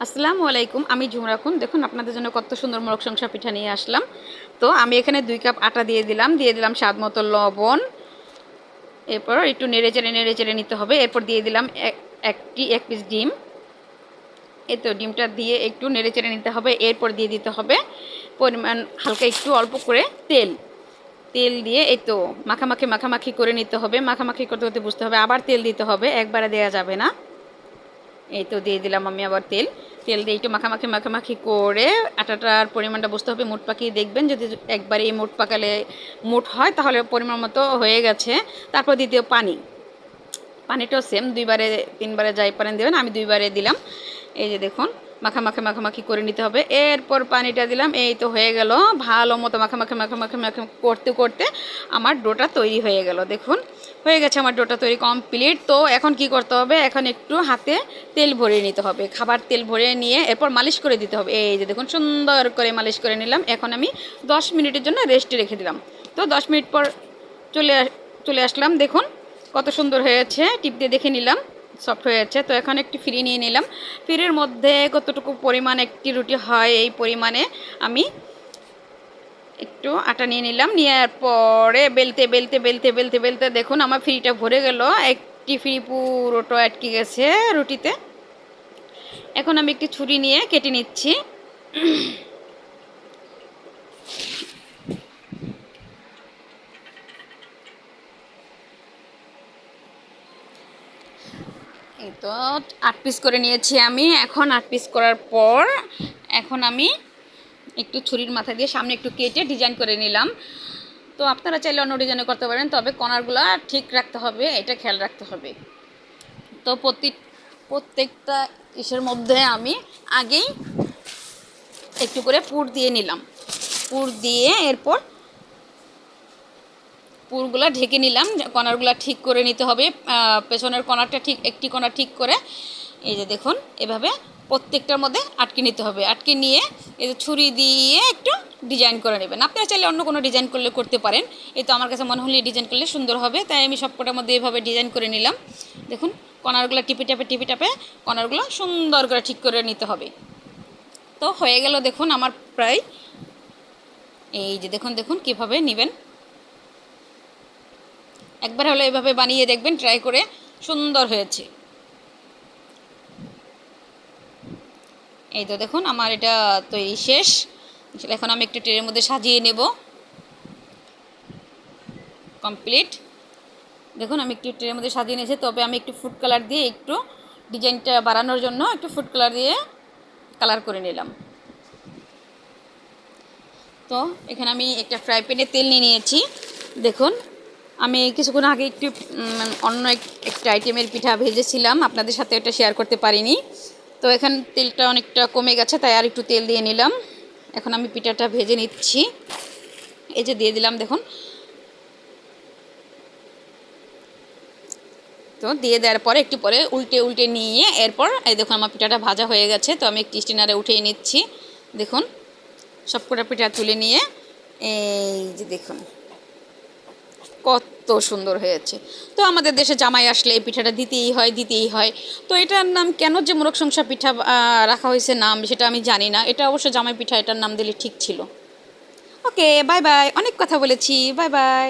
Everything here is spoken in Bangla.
আসসালামু আলাইকুম, আমি ঝুমরাখুন দেখুন, আপনাদের জন্য কত সুন্দর মোরগ সংসা পিঠা নিয়ে আসলাম। তো আমি এখানে দুই কাপ আটা দিয়ে দিলাম দিয়ে দিলাম স্বাদ মতো লবণ। এরপর একটু নেড়ে চেড়ে নেড়ে চেড়ে নিতে হবে। এরপর দিয়ে দিলাম এক- একটি, এক পিস ডিম। এই তো ডিমটা দিয়ে একটু নেড়ে চেড়ে নিতে হবে। এরপর দিয়ে দিতে হবে পরিমাণ হালকা একটু অল্প করে তেল। তেল দিয়ে এই তো মাখামাখি মাখামাখি করে নিতে হবে। মাখামাখি করতে করতে বুঝতে হবে। আবার তেল দিতে হবে, একবারে দেওয়া যাবে না। এই তো দিয়ে দিলাম আমি আবার তেল। তেল দিয়ে একটু মাখামাখি মাখামাখি করে আটাটার পরিমাণটা বুঝতে হবে, মুট পাকিয়ে দেখবেন। যদি একবারে এই মুট পাকালে মোট হয়, তাহলে পরিমাণ মতো হয়ে গেছে। তারপর দ্বিতীয় পানি। পানিটাও সেম দুইবারে, তিনবারে যাই পানি দেবেন, আমি দুইবারে দিলাম। এই যে দেখুন মাখামাখি মাখামাখি করে নিতে হবে। এরপর পানিটা দিলাম, এই তো হয়ে গেল। ভালো মতো মাখামাখি মাখামাখি মাখা করতে করতে আমার ডোটা তৈরি হয়ে গেল। দেখুন, হয়ে গেছে আমার ডোটা তৈরি কমপ্লিট তো এখন কি করতে হবে? এখন একটু হাতে তেল ভরিয়ে নিতে হবে। খাবার তেল ভরিয়ে নিয়ে এরপর মালিশ করে দিতে হবে। এই যে দেখুন, সুন্দর করে মালিশ করে নিলাম। এখন আমি দশ মিনিটের জন্য রেস্টে রেখে দিলাম। তো দশ মিনিট পর চলে চলে আসলাম। দেখুন কত সুন্দর হয়েছে, টিপ দিয়ে দেখে নিলাম সফট হয়েছে। তো এখন একটি ফ্রি নিয়ে নিলাম। ফ্রির মধ্যে কতটুকু পরিমাণ একটি রুটি হয়, এই পরিমাণে আমি একটু আটা নিয়ে নিলাম। নেওয়ার পরে বেলতে বেলতে বেলতে বেলতে বেলতে দেখুন আমার ফ্রিটা ভরে গেল। একটি ফ্রি পুরোটা আটকে গেছে রুটিতে। এখন আমি একটি ছুরি নিয়ে কেটে নিচ্ছি। এই তো আট পিস করে নিয়েছি আমি। এখন আট পিস করার পর এখন আমি একটু ছুরির মাথা দিয়ে সামনে একটু কেটে ডিজাইন করে নিলাম। তো আপনারা চাইলে অন্য ডিজাইনে করতে পারেন, তবে কর্নারগুলো ঠিক রাখতে হবে, এটা খেয়াল রাখতে হবে। তো প্রতি, প্রত্যেকটা ইসের মধ্যে আমি আগেই একটু করে পুর দিয়ে নিলাম। পুর দিয়ে এরপর পুরগুলো ঢেকে নিলাম, কণারগুলো ঠিক করে নিতে হবে। পেছনের কণারটা ঠিক, একটি কণা ঠিক করে, এই যে দেখুন, এভাবে প্রত্যেকটার মধ্যে আটকে নিতে হবে। আটকে নিয়ে এই যে ছুরি দিয়ে একটু ডিজাইন করে নেবেন। আপনারা চাইলে অন্য কোনো ডিজাইন করলে করতে পারেন। এই তো আমার কাছে মনে হলে ডিজাইন করলে সুন্দর হবে, তাই আমি সবকটার মধ্যে এভাবে ডিজাইন করে নিলাম। দেখুন, কণারগুলো টিপে টাপে টিপে টাপে কণারগুলো সুন্দর করে ঠিক করে নিতে হবে। তো হয়ে গেল দেখুন আমার প্রায়। এই যে দেখুন দেখুন কীভাবে নেবেন। একবার হলো এভাবে বানিয়ে দেখবেন ট্রাই করে সুন্দর হয়েছে। এই তো দেখুন, আমার এটা তৈরি শেষ। এখন আমি একটু ট্রেনের মধ্যে সাজিয়ে নেব। কমপ্লিট দেখুন, আমি একটু ট্রেনের মধ্যে সাজিয়ে নিয়েছি, তবে আমি একটু ফুড কালার দিয়ে একটু ডিজাইনটা বাড়ানোর জন্য একটু ফুড কালার দিয়ে কালার করে নিলাম। তো, এখানে আমি একটা ফ্রাই প্যানে তেল নিয়ে নিয়েছি। দেখুন আমি কিছুক্ষণ আগে একটু অন্য একটা আইটেমের পিঠা ভেজেছিলাম। আপনাদের সাথে এটা শেয়ার করতে পারিনি। তো এখন তেলটা অনেকটা কমে গেছে, তাই আর একটু তেল দিয়ে নিলাম। এখন আমি পিঠাটা ভেজে নিচ্ছি। এই যে দিয়ে দিলাম, দেখুন। তো দিয়ে দেওয়ার পরে একটু পরে উল্টে উল্টে নিয়ে এরপর, এই দেখুন আমার পিঠাটা ভাজা হয়ে গেছে। তো আমি একটি স্টিনারে উঠিয়ে নিচ্ছি। দেখুন, সবকটা পিঠা তুলে নিয়ে, এই যে দেখুন। কত সুন্দর হয়েছে। তো আমাদের দেশে জামাই আসলে এই পিঠাটা দিতেই হয় দিতেই হয়। তো এটার নাম কেন যে মোরগ সংসা পিঠা রাখা হয়েছে নাম সেটা আমি জানি না। এটা অবশ্য জামাই পিঠা, এটার নাম দিলে ঠিক ছিল। ওকে বাই বাই অনেক কথা বলেছি। Bye bye